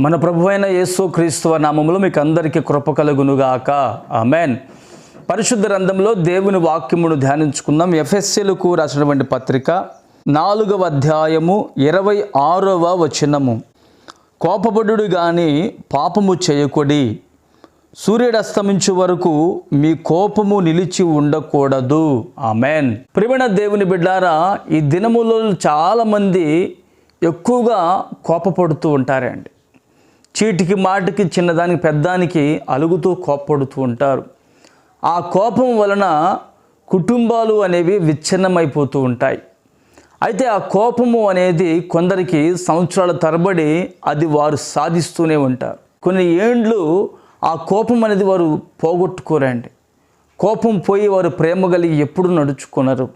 మన ప్రభు అయిన యేసు క్రీస్తువ నామములు మీకు అందరికీ కృప కలుగునుగాక. ఆమెన్. పరిశుద్ధ రంధంలో దేవుని వాక్యమును ధ్యానించుకుందాం. ఎఫ్ఎస్సీలకు రాసినటువంటి పత్రిక నాలుగవ అధ్యాయము ఇరవై ఆరవ వచనము. కోపబడు కానీ పాపము చేయకొడి. సూర్యుడు అస్తమించే వరకు మీ కోపము నిలిచి ఉండకూడదు. ఆమెన్. ప్రిమిణ దేవుని బిడ్డారా ఈ దినములో చాలామంది ఎక్కువగా కోపపడుతూ ఉంటారండి. చీటికి మాటికి చిన్నదానికి పెద్దానికి అలుగుతూ కోప్పడుతూ ఉంటారు. ఆ కోపం వలన కుటుంబాలు అనేవి విచ్ఛిన్నమైపోతూ ఉంటాయి. అయితే ఆ కోపము అనేది కొందరికి సంవత్సరాల తరబడి అది వారు సాధిస్తూనే ఉంటారు. కొన్ని ఏండ్లు ఆ కోపం అనేది వారు పోగొట్టుకోరండి. కోపం పోయి వారు ప్రేమ కలిగి ఎప్పుడు నడుచుకున్నారు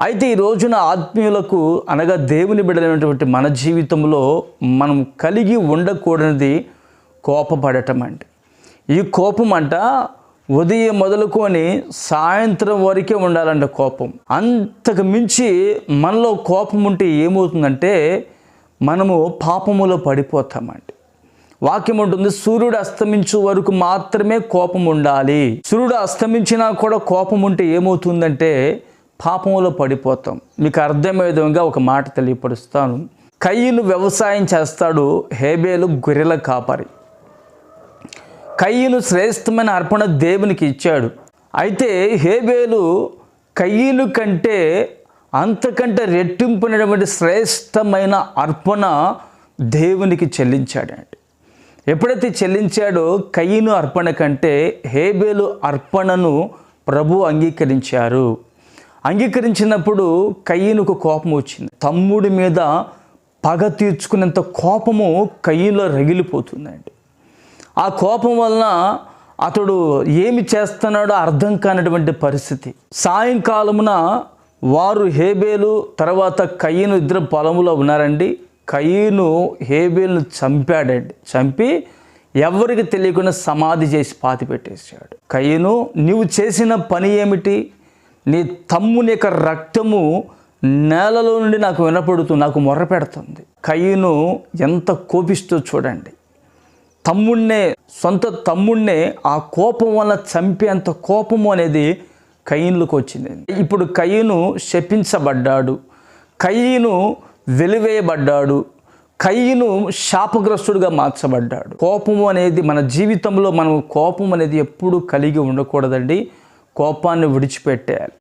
అయితే ఈ రోజున ఆత్మీయులకు అనగా దేవుని బిడ్డలైనటువంటి మన జీవితంలో మనం కలిగి ఉండకూడనిది కోపపడటం అండి. ఈ కోపం అంట ఉదయం మొదలుకొని సాయంత్రం వరకే ఉండాలండి కోపం. అంతకు మించి మనలో కోపం ఉంటే ఏమవుతుందంటే మనము పాపములో పడిపోతామండి వాక్యం ఉంటుంది సూర్యుడు అస్తమించు వరకు మాత్రమే కోపం ఉండాలి. సూర్యుడు అస్తమించినా కూడా కోపం ఉంటే ఏమవుతుందంటే పాపంలో పడిపోతాం. మీకు అర్థమయ్యే విధంగా ఒక మాట తెలియపరుస్తాను. కయ్యను వ్యవసాయం చేస్తాడు హేబేలు గొర్రెల కాపరి. కయ్యను శ్రేష్టమైన అర్పణ దేవునికి ఇచ్చాడు. అయితే హేబేలు కయ్యిలు కంటే అంతకంటే రెట్టింపునటువంటి శ్రేష్టమైన అర్పణ దేవునికి చెల్లించాడండి. ఎప్పుడైతే చెల్లించాడో కయ్యను అర్పణ కంటే హేబేలు అర్పణను ప్రభు అంగీకరించారు. అంగీకరించినప్పుడు కయ్యనుకు కోపం వచ్చింది. తమ్ముడి మీద పగ తీర్చుకునేంత కోపము కయ్యలో రగిలిపోతుందండి. ఆ కోపం వలన అతడు ఏమి చేస్తున్నాడో అర్థం కానటువంటి పరిస్థితి. సాయంకాలమున వారు హేబేలు తర్వాత కయ్యను ఇద్దరు పొలములో ఉన్నారండి. కయ్యను హేబేలును చంపాడండి. చంపి ఎవరికి తెలియకుండా సమాధి చేసి పాతి పెట్టేశాడు కయ్యను నీవు చేసిన పని ఏమిటి? నీ తమ్ముని యొక్క రక్తము నేలలో నుండి నాకు వినపడుతూ నాకు మొర్ర పెడుతుంది. కయ్యను ఎంత కోపిస్తూ చూడండి. తమ్ముణ్ణే సొంత తమ్ముణ్ణే ఆ కోపం వల్ల చంపేంత కోపము అనేది కయ్యన్లకు వచ్చింది. ఇప్పుడు కయ్యను శపించబడ్డాడు. కయ్యను వెలివేయబడ్డాడు. కయ్యను శాపగ్రస్తుడిగా మార్చబడ్డాడు. కోపము అనేది మన జీవితంలో మనం కోపం అనేది ఎప్పుడూ కలిగి ఉండకూడదండి. కోపాన్ని విడిచిపెట్టేయాలి.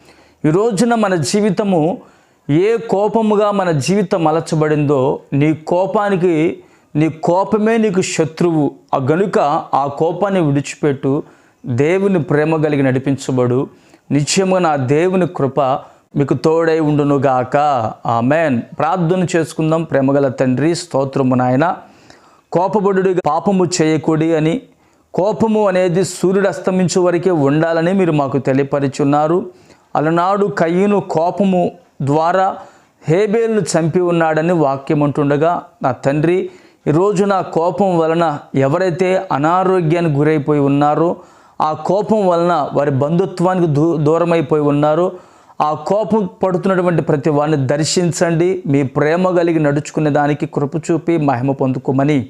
ఈ రోజున మన జీవితము ఏ కోపముగా మన జీవితం అలచబడిందో నీ కోపానికి నీ కోపమే నీకు శత్రువు. ఆ గనుక ఆ కోపాన్ని విడిచిపెట్టు దేవుని ప్రేమ కలిగి నడిపించబడు. నిత్యముగా నా దేవుని కృప మీకు తోడై ఉండునుగాక. ఆమెన్. ప్రార్థన చేసుకుందాం. ప్రేమగల తండ్రి స్తోత్రము నాయన. కోపబడుడిగా పాపము చేయకూడి అని కోపము అనేది సూర్యుడు అస్తమించే వరకే ఉండాలని మీరు మాకు తెలియపరిచున్నారు. అలనాడు కయ్యను కోపము ద్వారా హేబేల్ను చంపి ఉన్నాడని వాక్యం అంటుండగా నా తండ్రి ఈరోజు నా కోపం వలన ఎవరైతే అనారోగ్యానికి గురైపోయి ఉన్నారో ఆ కోపం వలన వారి బంధుత్వానికి దూ దూరమైపోయి ఉన్నారో ఆ కోపం పడుతున్నటువంటి ప్రతి వారిని దర్శించండి. మీ ప్రేమ కలిగి నడుచుకునే దానికి కృప చూపి మహిమ పొందుకోమని